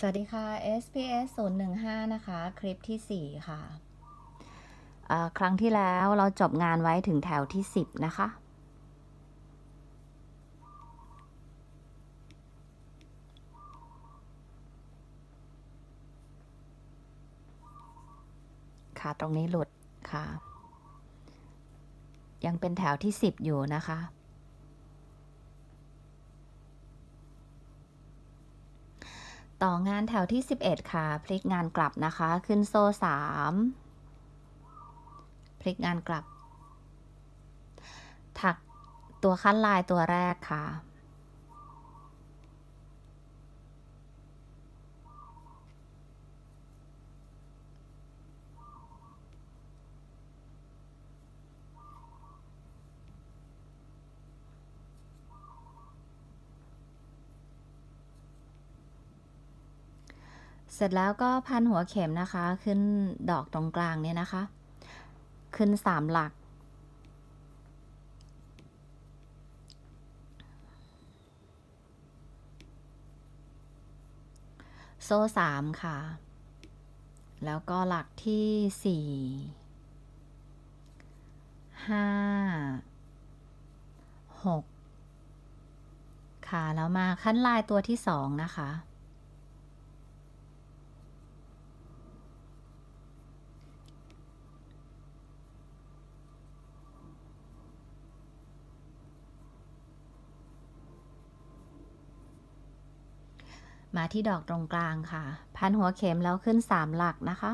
สวัสดีค่ะ SPS 015 นะคะ คลิปที่ 4 ค่ะเอ่อครั้งที่แล้วเราจบงานไว้ถึงแถวที่ 10 นะคะ ค่ะ ตรงนี้หลุดค่ะ ยังเป็นแถวที่ 10 อยู่นะคะ ต่องานแถวที่ 11 ค่ะ พลิกงานกลับนะคะ ขึ้นโซ่ 3 พลิกงานกลับ ถักตัวขั้นลายตัวแรกค่ะ เสร็จแล้วก็พันหัวเข็มนะคะ ขึ้นดอกตรงกลางเนี่ยนะคะ ขึ้นสามหลัก โซ่สามค่ะ แล้วก็หลักที่สี่ห้าหกค่ะ แล้วมาขั้นลายตัวที่สองนะคะ มาที่ดอกตรงกลางค่ะ พันหัวเข็มแล้วขึ้นสามหลักนะคะ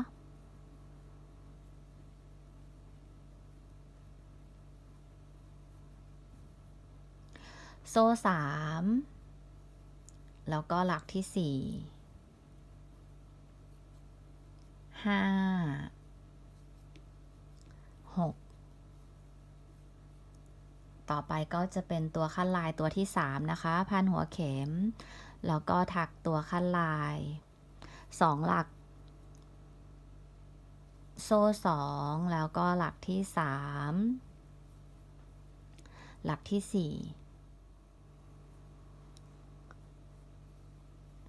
โซ่สามแล้วก็หลักที่สี่ห้าหกต่อไปก็จะเป็นตัวขั้นลายตัวที่สามนะคะ พันหัวเข็ม แล้วก็ถักตัวขั้นลายสองหลัก โซ่สองแล้วก็หลักที่สามหลักที่สี่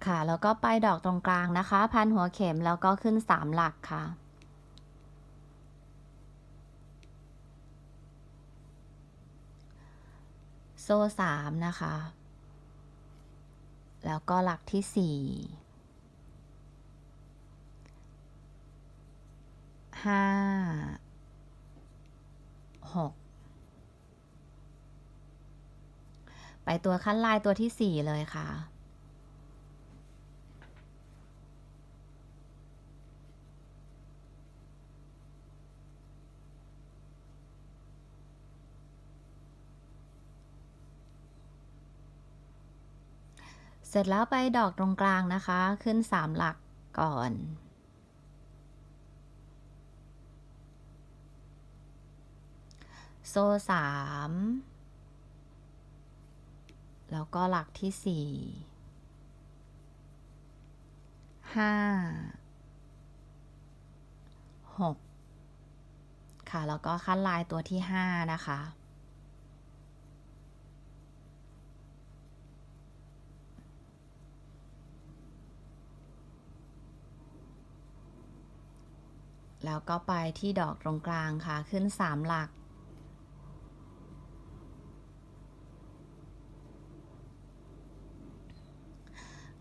ค่ะ แล้วก็ไปดอกตรงกลางนะคะ พันหัวเข็มแล้วก็ขึ้นสามหลักค่ะโซ่สามนะคะ แล้วก็หลักที่สี่ห้าหกไปตัวขั้นลายตัวที่สี่เลยค่ะ สร็จแล้วไปดอกตรงกลางนะคะ ขึ้นสามหลักก่อน โซ่สามแล้วก็หลักที่สี่ห้าหกค่ะ แล้วก็ขั้นลายตัวที่ห้านะคะ แล้วก็ไปที่ดอกตรงกลางค่ะขึ้นสามหลัก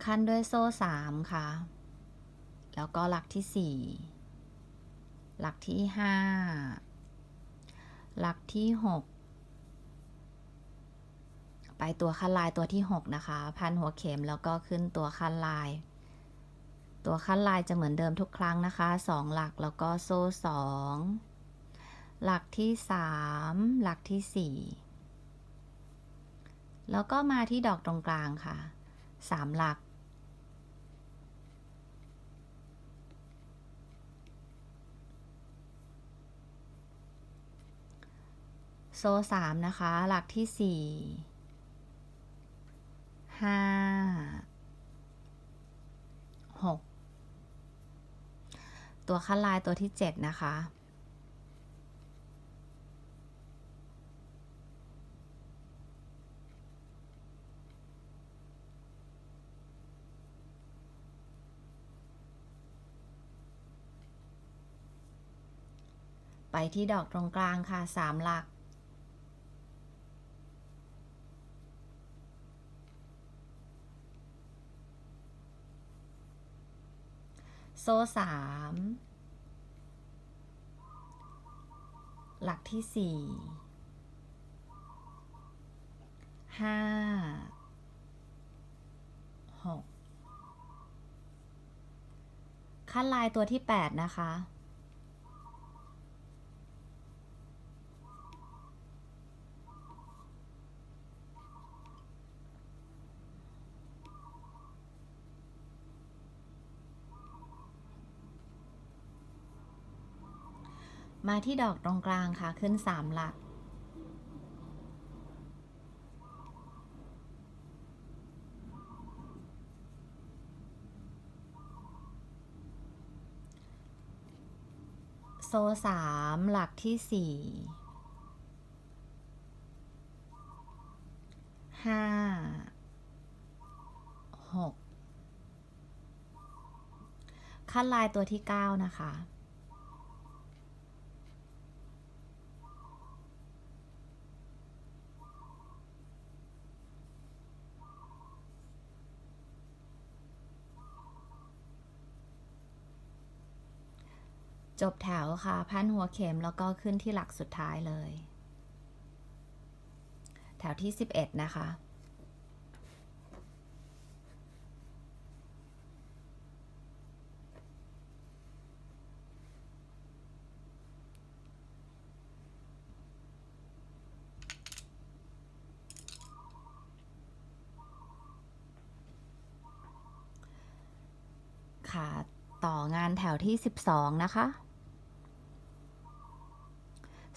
ขั้นด้วยโซ่สามค่ะ แล้วก็หลักที่สี่หลักที่ห้าหลักที่หกไปตัวขั้นลายตัวที่หกนะคะ พันหัวเข็มแล้วก็ขึ้นตัวขั้นลาย ตัวขั้นลายจะเหมือนเดิมทุกครั้งนะคะสองหลักแล้วก็โซ่สองหลักที่สามหลักที่สี่แล้วก็มาที่ดอกตรงกลางค่ะสามหลัก โซ่สามนะคะ หลักที่สี่ห้าหก ตัวขั้ดลายตัวที่ 7 นะคะ ไปที่ดอกตรงกลางค่ะ 3 หลัก โซ่สามหลักที่สี่ห้าหกขั้นลายตัวที่แปดนะคะ มาที่ดอกตรงกลางค่ะขึ้นสามหลัก โซ่สามหลักที่สี่ห้าหกขั้นลายตัวที่เก้านะคะ จบแถวค่ะ พันหัวเข็มแล้วก็ขึ้นที่หลักสุดท้ายเลย แถวที่ 11 นะคะ ค่ะ ต่องานแถวที่ 12 นะคะ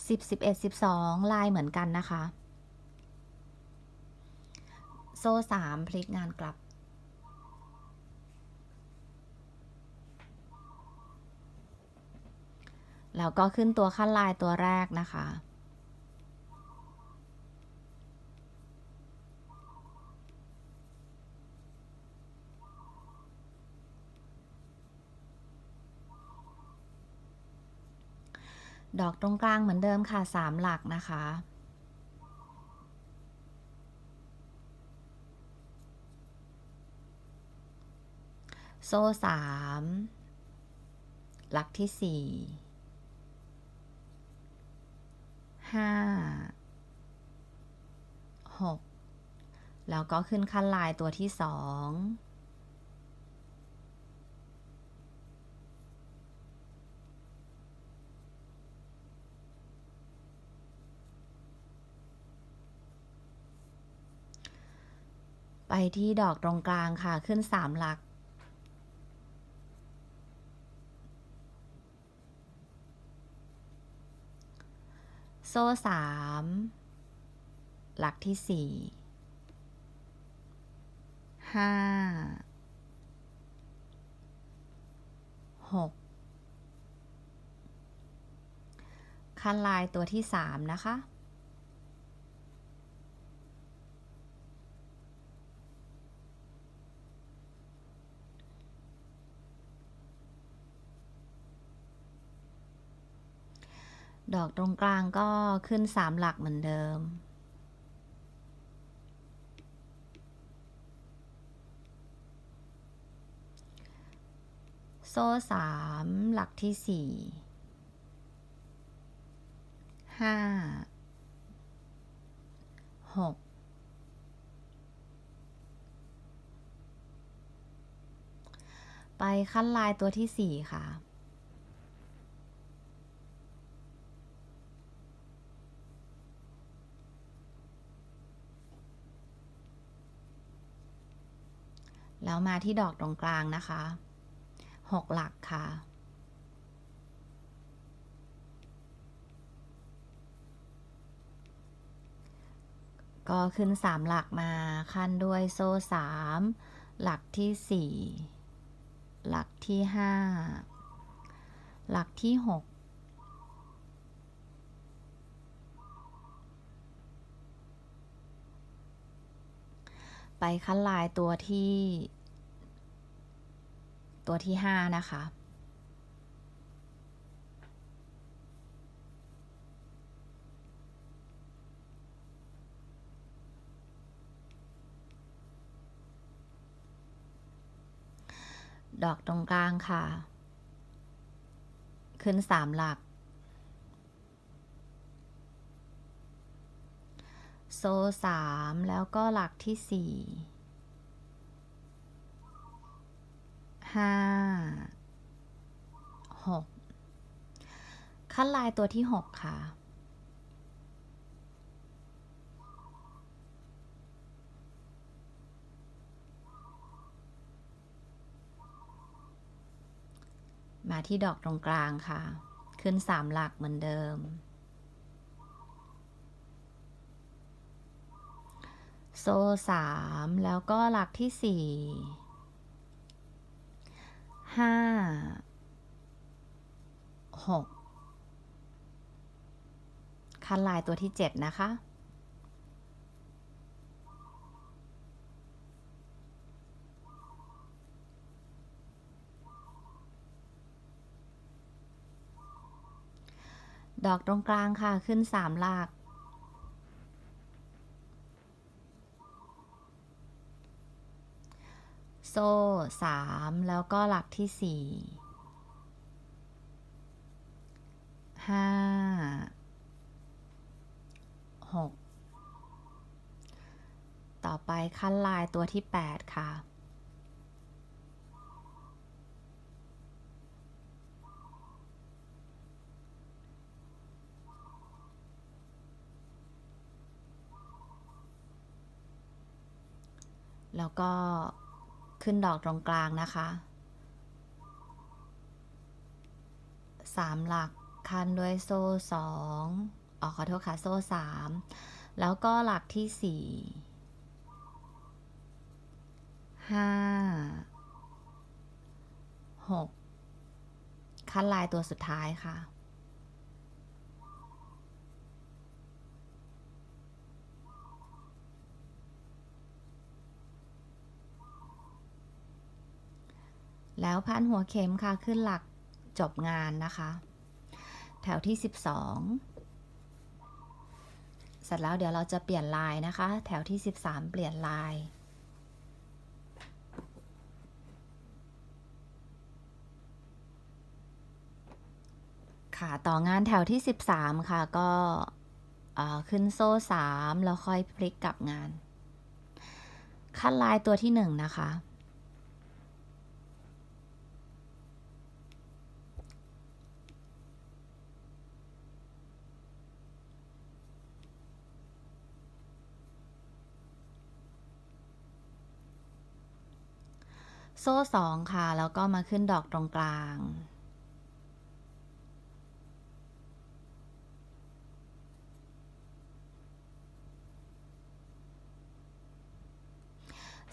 10 11 12 ลายเหมือนกันนะคะ โซ่3พลิกงานกลับ แล้วก็ขึ้นตัวขั้นลายตัวแรกนะคะ ดอกตรงกลางเหมือนเดิมค่ะสามหลักนะคะ โซ่สามหลักที่สี่ห้าหกแล้วก็ขึ้นขั้นลายตัวที่สอง ที่ดอกตรงกลางค่ะขึ้นสามหลัก โซ่สามหลักที่สี่ห้าหกคันลายตัวที่สามนะคะ ดอกตรงกลางก็ขึ้นสามหลักเหมือนเดิม โซ่สามหลักที่สี่ห้าหกไปขั้นลายตัวที่สี่ค่ะ แล้วมาที่ดอกตรงกลางนะคะหกหลักค่ะ ก็ขึ้นสามหลักมาขั้นด้วยโซ่สามหลักที่สี่หลักที่ห้าหลักที่หก ไปขั้นลายตัวที่ ตัวที่ห้านะคะ ดอกตรงกลางค่ะ ขึ้นสามหลัก สามแล้วก็หลักที่สี่ห้าหกขั้นลายตัวที่หกค่ะ มาที่ดอกตรงกลางค่ะ ขึ้นสามหลักเหมือนเดิม โซ่สามแล้วก็หลักที่สี่ห้าหกคันลายตัวที่เจ็ดนะคะ ดอกตรงกลางค่ะขึ้นสามหลัก โซ่สามแล้วก็หลักที่สี่ห้าหกต่อไปขั้นลายตัวที่แปดค่ะ แล้วก็ ขึ้นดอกตรงกลางนะคะสามหลักคันด้วยโซ่สองออกขอโทษค่ะ โซ่สามแล้วก็หลักที่สี่ห้าหกคันลายตัวสุดท้ายค่ะ แล้วพันหัวเข็มค่ะขึ้นหลักจบงานนะคะ แถวที่ 12 เสร็จแล้วเดี๋ยวเราจะเปลี่ยนลายนะคะ แถวที่ 13 เปลี่ยนลาย ค่ะต่องานแถวที่ 13 ค่ะก็ขึ้นโซ่ 3 แล้วค่อยพลิกกลับงาน ขั้นลายตัวที่ 1 นะคะ โซ่สองค่ะ แล้วก็มาขึ้นดอกตรงกลาง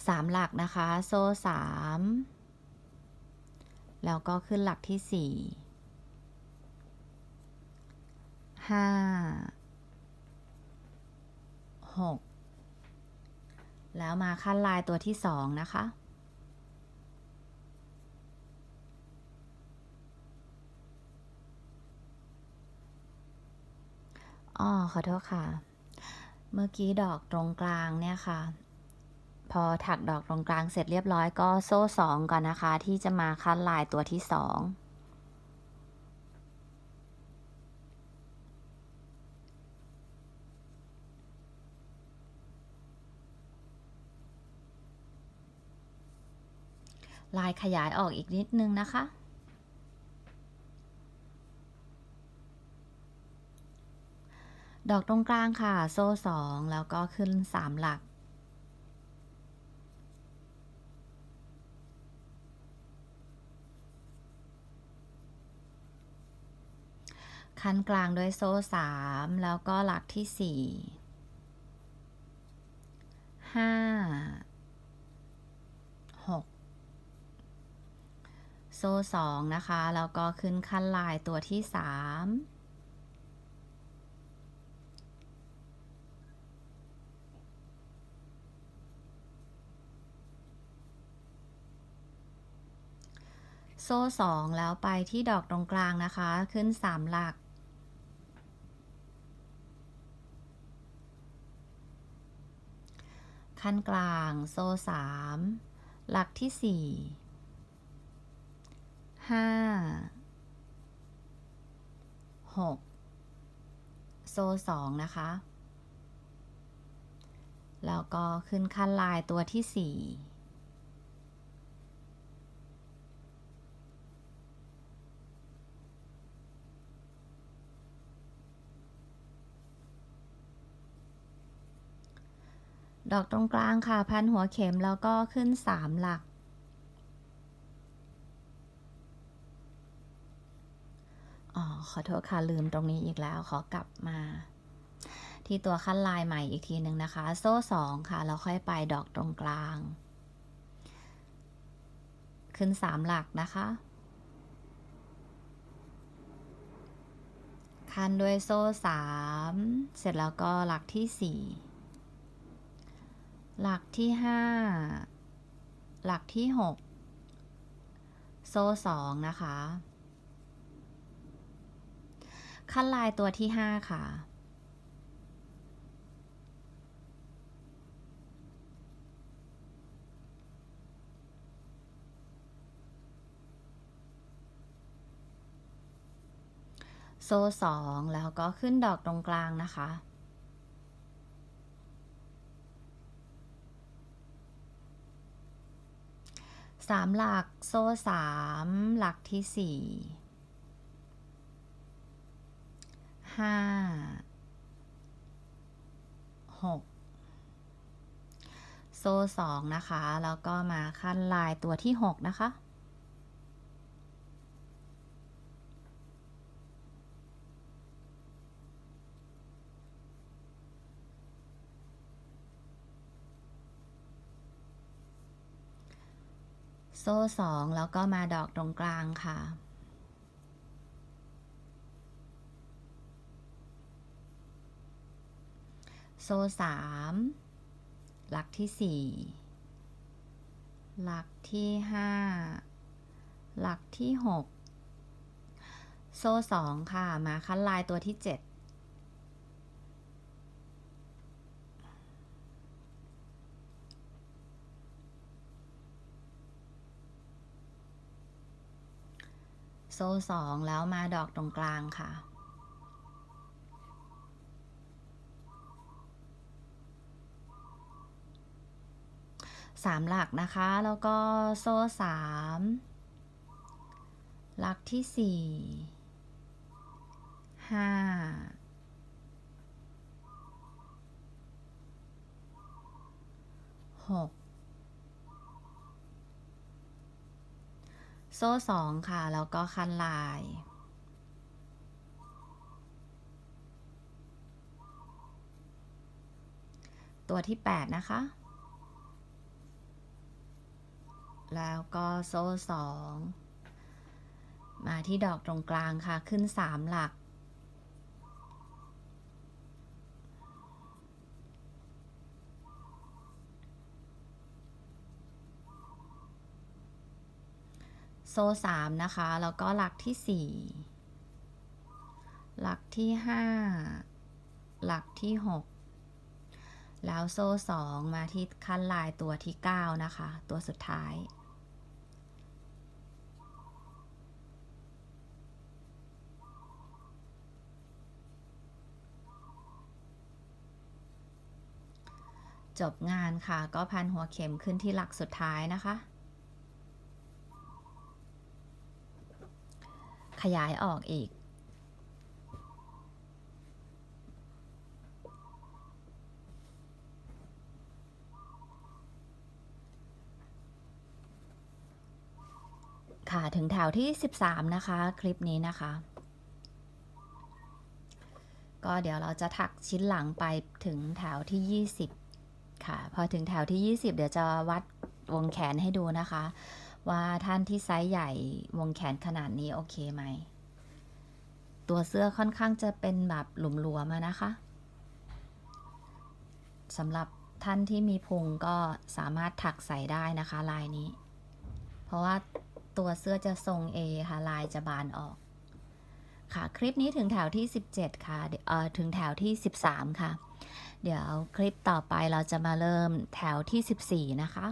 สามหลักนะคะ โซ่สามแล้วก็ขึ้นหลักที่สี่ห้าหกแล้วมาขั้นลายตัวที่สองนะคะ อ๋อขอโทษค่ะ เมื่อกี้ดอกตรงกลางเนี่ยค่ะ พอถักดอกตรงกลางเสร็จเรียบร้อยก็โซ่สองก่อนนะคะ ที่จะมาคั้นลายตัวที่สองลายขยายออกอีกนิดนึงนะคะ ดอกตรงกลางค่ะ โซ่สองแล้วก็ขึ้นสามหลักคันกลางด้วยโซ่สามแล้วก็หลักที่สี่ห้าหกโซ่สองนะคะ แล้วก็ขึ้นขั้นลายตัวที่สาม โซ่สองแล้วไปที่ดอกตรงกลางนะคะ ขึ้นสามหลัก ขั้นกลางโซ่สามหลักที่สี่ห้าหกโซ่สองนะคะ แล้วก็ขึ้นขั้นลายตัวที่สี่ ดอกตรงกลางค่ะ พันหัวเข็มแล้วก็ขึ้นสามหลัก อ๋อ ขอโทษค่ะ ลืมตรงนี้อีกแล้ว ขอกลับมา ที่ตัวขั้นลายใหม่อีกทีหนึ่งนะคะ โซ่สองค่ะ แล้วค่อยไปดอกตรงกลาง ขึ้นสามหลักนะคะคันด้วยโซ่สามเสร็จแล้วก็หลักที่สี่ หลักที่ห้าหลักที่หกโซ่สองนะคะ ขั้นลายตัวที่ห้าค่ะ โซ่สองแล้วก็ขึ้นดอกตรงกลางนะคะ สามหลักโซ่สามหลักที่สี่ห้าหกโซ่สองนะคะ แล้วก็มาขั้นลายตัวที่หกนะคะ โซ่สองแล้วก็มาดอกตรงกลางค่ะ โซ่สามหลักที่สี่หลักที่ห้าหลักที่หกโซ่สองค่ะ มาคั้นลายตัวที่เจ็ด โซ่สองแล้วมาดอกตรงกลางค่ะ สามหลักนะคะ แล้วก็โซ่สามหลักที่สี่ห้าหก โซ่สองค่ะ แล้วก็คันลาย ตัวที่ 8 นะคะ แล้วก็โซ่สองมาที่ดอกตรงกลางค่ะ ขึ้น 3 หลัก โซ่สามนะคะ แล้วก็หลักที่สี่หลักที่ห้าหลักที่หกแล้วโซ่สองมาที่ขั้นลายตัวที่เก้านะคะ ตัวสุดท้ายจบงานค่ะก็พันหัวเข็มขึ้นที่หลักสุดท้ายนะคะ ขยายออกอีก ค่ะถึงแถวที่ 13 นะคะ คลิปนี้นะคะ ก็เดี๋ยวเราจะถักชิ้นหลังไปถึงแถวที่ 20 ค่ะ พอถึงแถวที่ 20 เดี๋ยวจะวัดวงแขนให้ดูนะคะ ว่าท่านที่ไซส์ใหญ่วงแขนขนาดนี้โอเคไหม ตัวเสื้อค่อนข้างจะเป็นแบบหลุมหลวมานะคะสำหรับท่านที่มีพุงก็สามารถถักใส่ได้นะคะลายนี้ เพราะว่าตัวเสื้อจะทรง A ค่ะลายจะบานออก ค่ะ คลิปนี้ถึงแถวที่ 17 ค่ะเอ่อถึงแถวที่ 13 ค่ะ เดี๋ยวคลิปต่อไปเราจะมาเริ่มแถวที่ 14 นะคะ